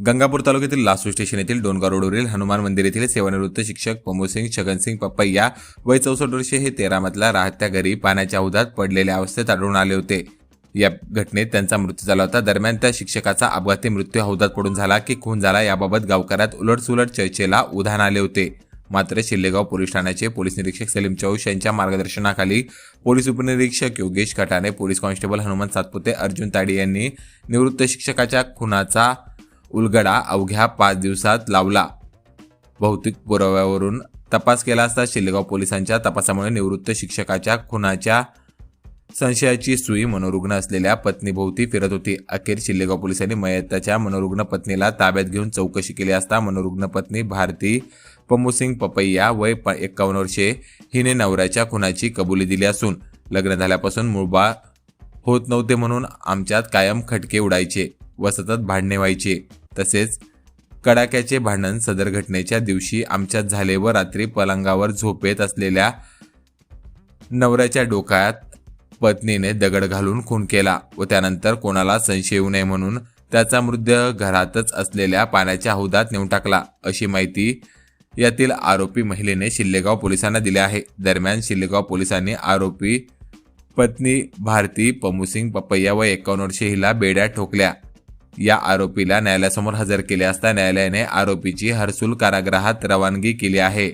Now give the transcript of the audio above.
गंगापूर तालुक्यातील लासू स्टेशन येथील डोनगाव रोडवरील हनुमान मंदिर येथील सेवानिवृत्त शिक्षक पमोसिंग छगनसिंग पप्पैया वय चौसष्ट वर्षे हे तेरामधला राहत्या घरी पाण्याच्या हौदात पडलेल्या अवस्थेत आढळून आले होते. या घटनेत त्यांचा मृत्यू झाला होता. दरम्यान त्या शिक्षकाचा अपघाती मृत्यू हौदात पडून झाला की खून झाला याबाबत गावकऱ्यात उलटसुलट चर्चेला उधाण आले होते. मात्र शिल्लेगाव पोलीस ठाण्याचे पोलीस निरीक्षक सलीम चौश यांच्या मार्गदर्शनाखाली पोलीस उपनिरीक्षक योगेश खटाणे पोलीस कॉन्स्टेबल हनुमान सातपुते अर्जुन ताडी यांनी निवृत्त शिक्षकाच्या खुनाचा उलगडा अवघ्या पाच दिवसात लावला. भौतिक पुराव्यावरून तपास केला असता शिल्लेगाव पोलिसांच्या तपासामुळे निवृत्त शिक्षकाच्या खुनाच्या संशयाची सुई मनोरुग्ण असलेल्या पत्नीभोवती फिरत होती. अखेर शिल्लेगाव पोलिसांनी मयताच्या मनोरुग्ण पत्नीला ताब्यात घेऊन चौकशी केली असता मनोरुग्ण पत्नी भारती पमुसिंग पपैया वय प एक्कावन्न वर्षे हिने नवऱ्याच्या खुनाची कबुली दिली असून लग्न झाल्यापासून मुळबा होत नव्हते म्हणून आमच्यात कायम खटके उडायचे व सतत भांडणे व्हायचे. तसेच कडाक्याचे भांडण सदर घटनेच्या दिवशी आमच्यात झाले व रात्री पलंगावर झोपेत असलेल्या नवऱ्याच्या डोक्यात पत्नीने दगड घालून खून केला व त्यानंतर कोणाला संशय येऊ नये म्हणून त्याचा मृतदेह घरातच असलेल्या पाण्याच्या हौदात नेऊन टाकला अशी माहिती यातील आरोपी महिलेने शिल्लेगाव पोलिसांना दिली आहे. दरम्यान शिल्लेगाव पोलिसांनी आरोपी पत्नी भारती पमुसिंग पपय्या व एकावन्न वर्षे हिला बेड्या ठोकल्या. या आरोपीला न्यायालयासमोर हजर केले असता न्यायालयाने आरोपीची हर्सुल कारागृहात रवानगी केली आहे.